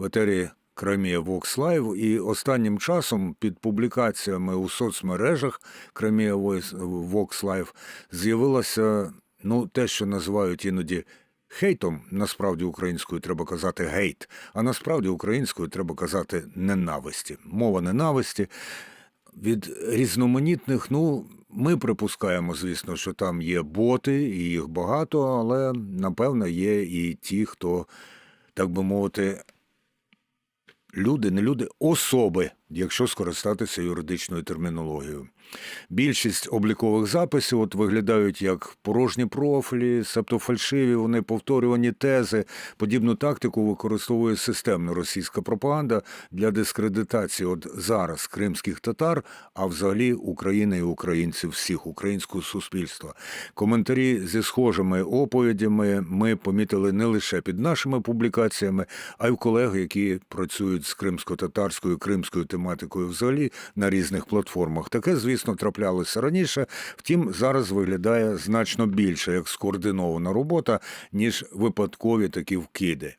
в етері Кремія Vox Live, і останнім часом під публікаціями у соцмережах Кремія Vox Live з'явилося ну, те, що називають іноді хейтом. Насправді українською треба казати гейт, а насправді українською треба казати ненависті. Мова ненависті від різноманітних, ну, ми припускаємо, звісно, що там є боти, і їх багато, але напевно є і ті, хто, так би мовити, люди, не люди, особи, якщо скористатися юридичною термінологією. Більшість облікових записів от виглядають як порожні профілі, себто фальшиві, вони повторювані тези. Подібну тактику використовує системна російська пропаганда для дискредитації от зараз кримських татар, а взагалі України і українців всіх українського суспільства. Коментарі зі схожими оповідями ми помітили не лише під нашими публікаціями, а й в колег, які працюють з кримсько-татарською, кримською тематикою взагалі на різних платформах. Таке, звісно, траплялося раніше. Втім, зараз виглядає значно більше як скоординована робота, ніж випадкові такі вкиди.